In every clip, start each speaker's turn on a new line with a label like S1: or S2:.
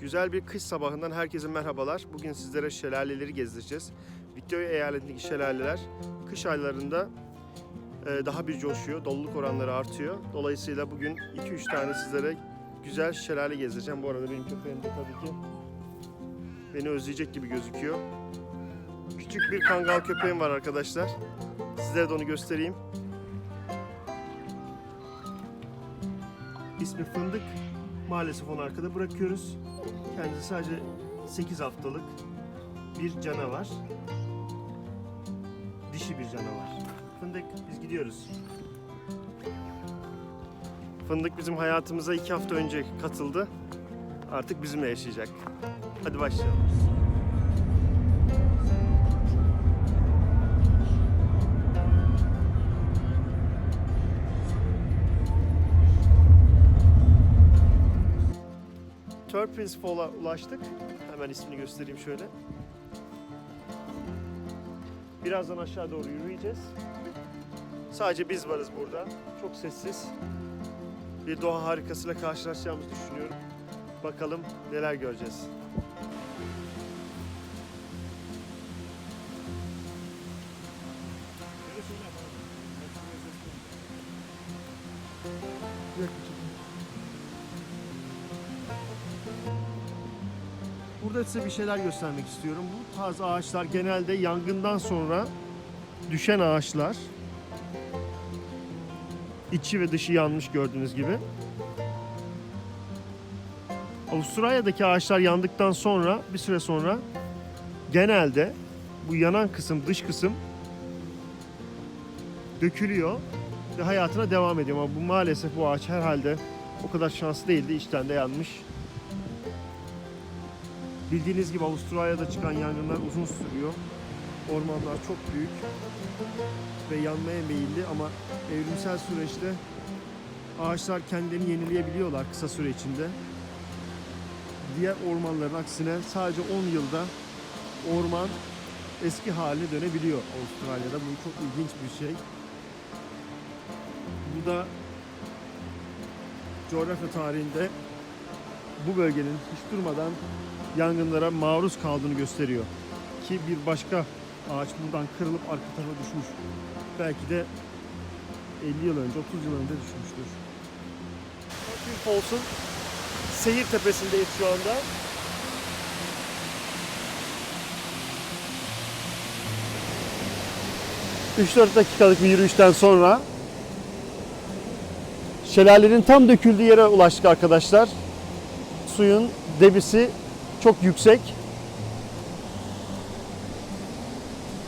S1: Güzel bir kış sabahından herkese merhabalar. Bugün sizlere şelaleleri gezdireceğiz. Victoria eyaletindeki şelaleler kış aylarında e, daha bir coşuyor. Doluluk oranları artıyor. Dolayısıyla bugün 2-3 tane sizlere güzel şelale gezdireceğim. Bu arada benim köpeğim de tabii ki beni özleyecek gibi gözüküyor. Küçük bir kangal köpeğim var arkadaşlar. Sizlere de onu göstereyim. İsmi Fındık. Maalesef onu arkada bırakıyoruz. Kendisi sadece 8 haftalık bir canavar. Dişi bir canavar. Fındık biz gidiyoruz. Fındık bizim hayatımıza 2 hafta önce katıldı. Artık bizimle yaşayacak. Hadi başlayalım. Turpins Fall'a ulaştık. Hemen ismini göstereyim şöyle. Birazdan aşağı doğru yürüyeceğiz. Sadece biz varız burada. Çok sessiz. Bir doğa harikasıyla karşılaşacağımızı düşünüyorum. Bakalım neler göreceğiz. Burada size bir şeyler göstermek istiyorum. Bu tarz ağaçlar genelde yangından sonra düşen ağaçlar. İçi ve dışı yanmış gördüğünüz gibi. Avustralya'daki ağaçlar yandıktan sonra bir süre sonra genelde bu yanan kısım, dış kısım dökülüyor ve hayatına devam ediyor. Ama bu maalesef bu ağaç herhalde o kadar şanslı değildi. içten de yanmış. Bildiğiniz gibi Avustralya'da çıkan yangınlar uzun sürüyor. Ormanlar çok büyük ve yanmaya meyilli ama evrimsel süreçte ağaçlar kendilerini yenileyebiliyorlar kısa süre içinde. Diğer ormanların aksine sadece 10 yılda orman eski haline dönebiliyor Avustralya'da. Bu çok ilginç bir şey. Bu da coğrafya tarihinde bu bölgenin hiç durmadan yangınlara maruz kaldığını gösteriyor. Ki bir başka ağaç buradan kırılıp arka tarafa düşmüş. Belki de 50 yıl önce, 30 yıl önce düşmüştür. Tokyo Falls'un seyir tepesindeyiz şu anda. Üç dört dakikalık bir yürüyüşten sonra şelalenin tam döküldüğü yere ulaştık arkadaşlar. Suyun debisi çok yüksek.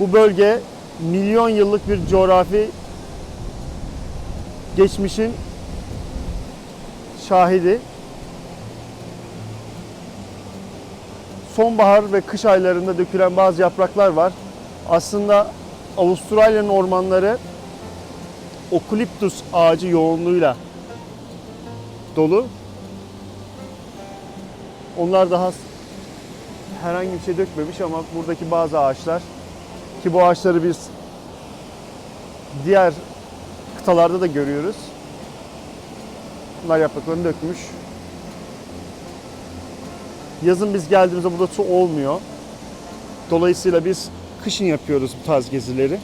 S1: Bu bölge milyon yıllık bir coğrafi geçmişin şahidi. Sonbahar ve kış aylarında dökülen bazı yapraklar var. Aslında Avustralya'nın ormanları okuliptus ağacı yoğunluğuyla dolu. Onlar daha herhangi bir şey dökmemiş ama buradaki bazı ağaçlar ki bu ağaçları biz diğer kıtalarda da görüyoruz. Bunlar yapraklarını dökmüş. Yazın biz geldiğimizde burada su olmuyor. Dolayısıyla biz kışın yapıyoruz bu tarz gezileri.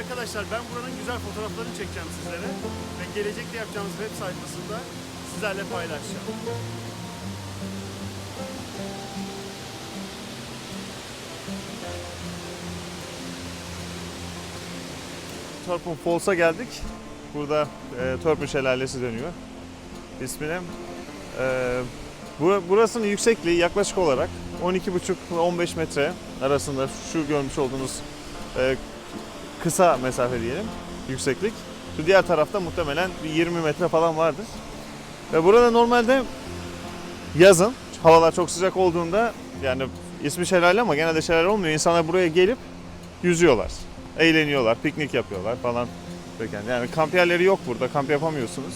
S1: Arkadaşlar ben buranın güzel fotoğraflarını çekeceğim sizlere ve gelecekte yapacağımız web sayfasında sizlerle paylaşacağım.
S2: Turpin Falls'a geldik. Burada e, Turpin Şelalesi dönüyor ismine. E, bu, burasının yüksekliği yaklaşık olarak 12,5 ve 15 metre arasında şu görmüş olduğunuz e, kısa mesafe diyelim yükseklik. Şu diğer tarafta muhtemelen bir 20 metre falan vardır. Ve burada normalde yazın havalar çok sıcak olduğunda yani ismi şelale ama genelde şelale olmuyor. İnsanlar buraya gelip yüzüyorlar. Eğleniyorlar, piknik yapıyorlar falan. Yani kamp yerleri yok burada. Kamp yapamıyorsunuz.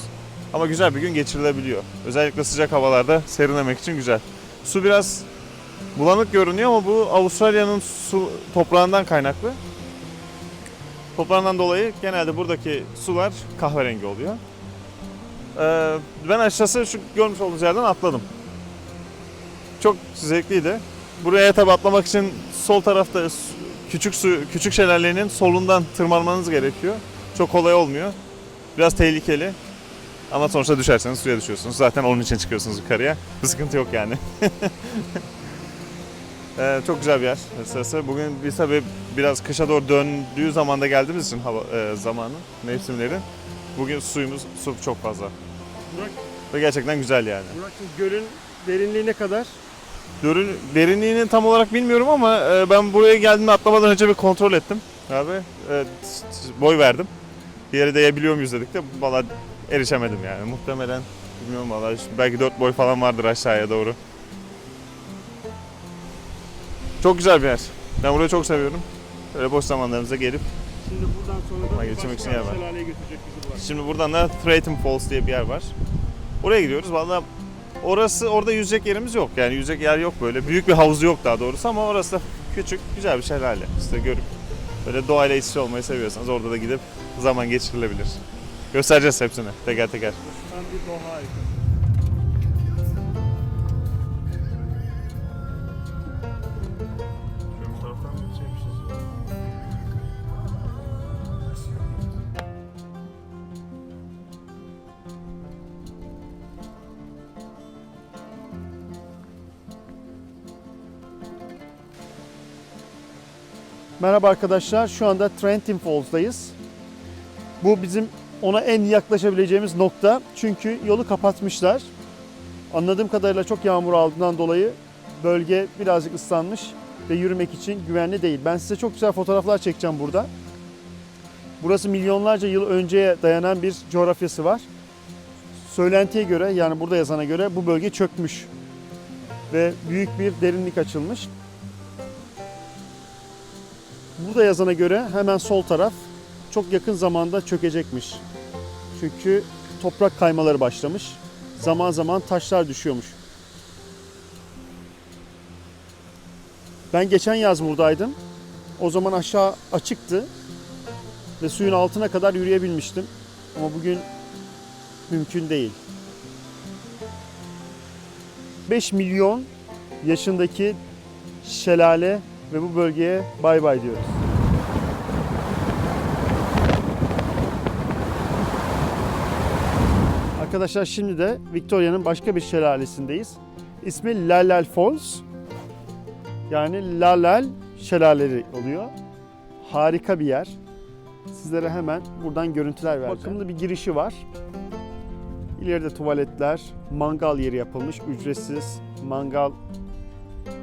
S2: Ama güzel bir gün geçirilebiliyor. Özellikle sıcak havalarda serinlemek için güzel. Su biraz bulanık görünüyor ama bu Avustralya'nın su toprağından kaynaklı. Toprağından dolayı genelde buradaki sular kahverengi oluyor. Ee, ben açıkçası şu görmüş olduğunuz yerden atladım. Çok zevkliydi. Buraya tabi atlamak için sol tarafta küçük su küçük şelalenin solundan tırmanmanız gerekiyor. Çok kolay olmuyor. Biraz tehlikeli. Ama sonuçta düşerseniz suya düşüyorsunuz. Zaten onun için çıkıyorsunuz yukarıya. Bir sıkıntı yok yani. Ee, çok güzel bir yer esası. Bugün biz tabii biraz kışa doğru döndüğü zamanda geldiğimiz için hava e, zamanı, mevsimleri. Bugün suyumuz su çok fazla.
S1: Burak,
S2: Ve gerçekten güzel yani.
S1: Burak'cığım gölün derinliği ne kadar?
S2: Dörün, derinliğini tam olarak bilmiyorum ama e, ben buraya geldiğimde atlamadan önce bir kontrol ettim. Abi e, boy verdim. Bir yere değebiliyor muyuz dedik de valla erişemedim yani. Muhtemelen bilmiyorum valla belki 4 boy falan vardır aşağıya doğru. Çok güzel bir yer. Ben burayı çok seviyorum. Böyle boş zamanlarımıza gelip
S1: Şimdi buradan sonra da
S2: geçirmek için yer var.
S1: şelaleye götürecek bizi.
S2: Şimdi buradan da Threaten Falls diye bir yer var. Oraya gidiyoruz. Valla orası orada yüzecek yerimiz yok. Yani yüzecek yer yok böyle. Büyük bir havuzu yok daha doğrusu ama orası da küçük, güzel bir şelale. İşte görüp böyle doğayla iç içe olmayı seviyorsanız orada da gidip zaman geçirilebilir. Göstereceğiz hepsini teker teker.
S1: Tam bir doğa harika. Merhaba arkadaşlar. Şu anda Trenton Falls'dayız. Bu bizim ona en yaklaşabileceğimiz nokta. Çünkü yolu kapatmışlar. Anladığım kadarıyla çok yağmur aldığından dolayı bölge birazcık ıslanmış ve yürümek için güvenli değil. Ben size çok güzel fotoğraflar çekeceğim burada. Burası milyonlarca yıl önceye dayanan bir coğrafyası var. Söylentiye göre yani burada yazana göre bu bölge çökmüş ve büyük bir derinlik açılmış. Burada yazana göre hemen sol taraf çok yakın zamanda çökecekmiş. Çünkü toprak kaymaları başlamış. Zaman zaman taşlar düşüyormuş. Ben geçen yaz buradaydım. O zaman aşağı açıktı ve suyun altına kadar yürüyebilmiştim. Ama bugün mümkün değil. 5 milyon yaşındaki şelale ve bu bölgeye bay bay diyoruz. Arkadaşlar şimdi de Victoria'nın başka bir şelalesindeyiz. İsmi Lalal Falls. Yani Lalal şelaleleri oluyor. Harika bir yer. Sizlere hemen buradan görüntüler vereceğim. Bakımlı bir girişi var. İleride tuvaletler, mangal yeri yapılmış. Ücretsiz mangal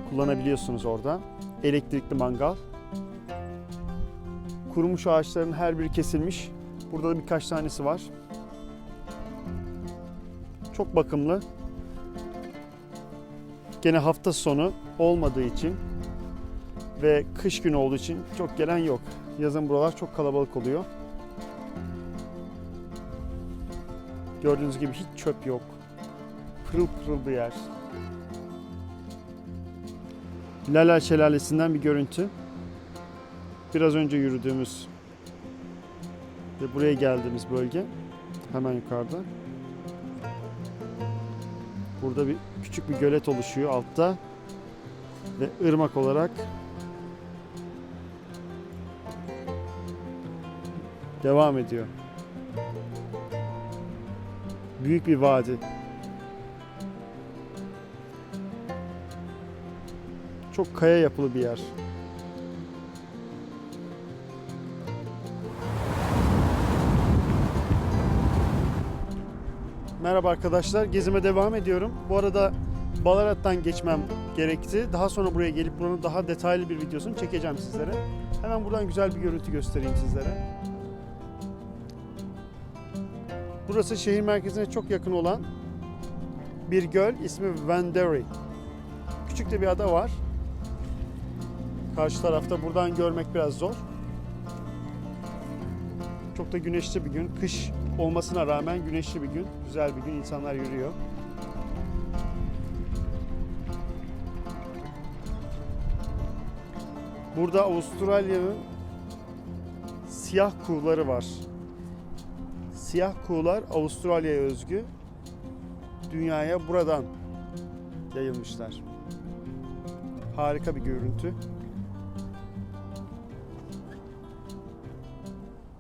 S1: kullanabiliyorsunuz orada. Elektrikli mangal. Kurumuş ağaçların her biri kesilmiş. Burada da birkaç tanesi var. Çok bakımlı. Gene hafta sonu olmadığı için ve kış günü olduğu için çok gelen yok. Yazın buralar çok kalabalık oluyor. Gördüğünüz gibi hiç çöp yok. Pırıl pırıl bir yer. Lala Şelalesi'nden bir görüntü. Biraz önce yürüdüğümüz ve buraya geldiğimiz bölge hemen yukarıda. Burada bir küçük bir gölet oluşuyor altta ve ırmak olarak devam ediyor. Büyük bir vadi. Çok kaya yapılı bir yer. Merhaba arkadaşlar, gezime devam ediyorum. Bu arada Ballarat'tan geçmem gerekti. Daha sonra buraya gelip buranın daha detaylı bir videosunu çekeceğim sizlere. Hemen buradan güzel bir görüntü göstereyim sizlere. Burası şehir merkezine çok yakın olan bir göl. ismi Venderey. Küçük de bir ada var. Karşı tarafta buradan görmek biraz zor. Çok da güneşli bir gün. Kış olmasına rağmen güneşli bir gün. Güzel bir gün. İnsanlar yürüyor. Burada Avustralya'nın siyah kuğuları var. Siyah kuğular Avustralya'ya özgü. Dünyaya buradan yayılmışlar. Harika bir görüntü.